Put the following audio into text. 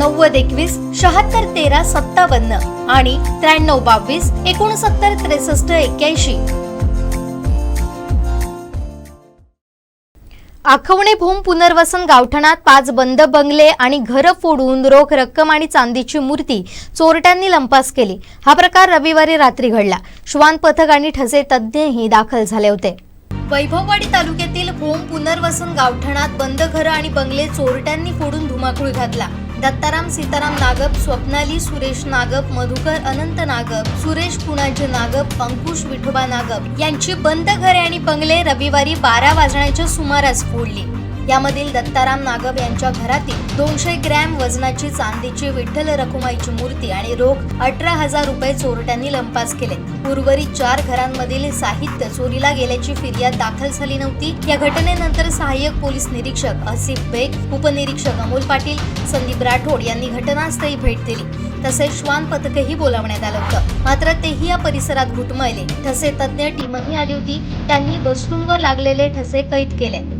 नव्वद एकवीस शहात्तर तेरा सत्तावन्न आणि त्र्याण्णव बावीस एकोणसत्तर त्रेसष्ट एक्क्याऐंशी. आखवणे भूम पुनर्वसन गावठणात पाच बंद बंगले आणि घर फोडून रोख रक्कम आणि चांदीची मूर्ती चोरट्यांनी लंपास केली. हा प्रकार रविवारी रात्री घडला. श्वान पथक आणि ठसे तज्ज्ञही दाखल झाले होते. वैभववाडी तालुक्यातील भूम पुनर्वसन गावठणात बंद घरं आणि बंगले चोरट्यांनी फोडून धुमाकूळ घातला. दत्ताराम सीताराम नागप स्वप्नाली सुरेश नागप मधुकर अनंत नागप सुरेश पुणाजी नागप अंकुश विठोबा नागप यांची बंद घरे आणि बंगले रविवारी बारा वाजण्याच्या सुमारास फोडली. यामधील दत्ताराम नागब यांच्या घरातील दोनशे ग्रॅम वजनाची चांदीची विठ्ठल रखुमाईची मूर्ती आणि रोख अठरा हजार रुपये चोरट्यांनी लंपास केले. उर्वरित चार घरांमधील साहित्य चोरीला गेल्याची फिर्याद दाखल झाली नव्हती. या घटनेनंतर सहाय्यक पोलीस निरीक्षक असिफ बेग उपनिरीक्षक अमोल पाटील संदीप राठोड यांनी घटनास्थळी भेट दिली. तसेच श्वान पथकही बोलावण्यात आलं होतं. मात्र तेही या परिसरात घुटमळले. ठसे तज्ज्ञ टीमही आली होती. त्यांनी वस्तूंवर लागलेले ठसे कैद केले.